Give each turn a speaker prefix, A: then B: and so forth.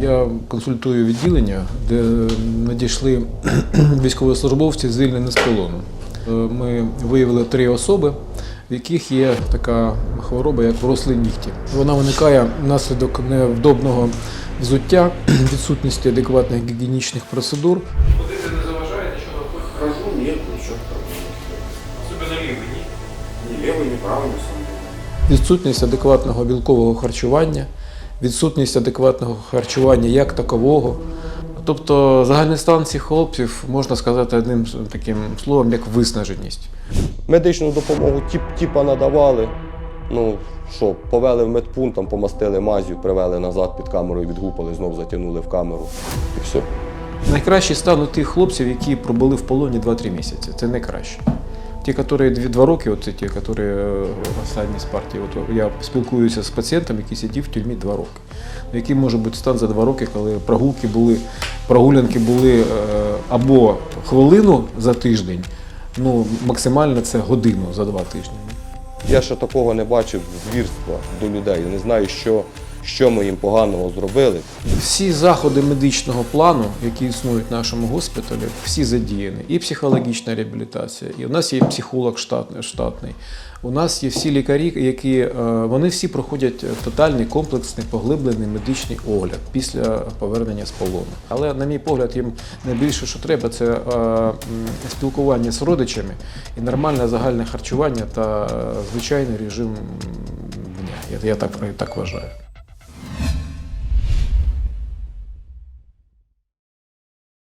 A: Я консультую відділення, де надійшли військовослужбовці звільнені з полону. Е, Ми виявили три особи, в яких є така хвороба, як вросли нігті. Вона виникає внаслідок невдобного взуття, відсутності адекватних гігієнічних процедур.
B: Ходити не заважає, нічого.
C: Хожу, такого.
B: Особливо лівий, ні?
C: Ни левый, ни правый, на самом
A: відсутність адекватного білкового харчування, відсутність адекватного харчування як такового. Тобто загальний стан цих хлопців можна сказати одним таким словом, як виснаженість.
D: Медичну допомогу тіп, тіпа надавали. Ну що, повели в медпункт, там помастили мазю, привели назад під камерою, відгупали, знов затягнули в камеру. І все.
A: Найкращий стан у тих хлопців, які пробули в полоні 2-3 місяці. Це найкраще. Ті, які 2 роки, от ті, які е, останні з партії, от я спілкуюся з пацієнтом, який сидів в тюрмі 2 роки. Ну, Який може бути стан за 2 роки, коли прогулки були, прогулянки були е, або хвилину за тиждень, ну максимально це годину за 2 тижні.
D: Я ще такого не бачив звірства до людей. Я не знаю, що, що ми їм поганого зробили.
A: Всі заходи медичного плану, які існують в нашому госпіталі, всі задіяні. І психологічна реабілітація, і у нас є психолог штатний. У нас є всі лікарі, які е, вони всі проходять тотальний комплексний поглиблений медичний огляд після повернення з полону. Але, на мій погляд, їм найбільше, що треба, це е, спілкування з родичами і нормальне загальне харчування та е, звичайний режим дня. Я, так, так вважаю.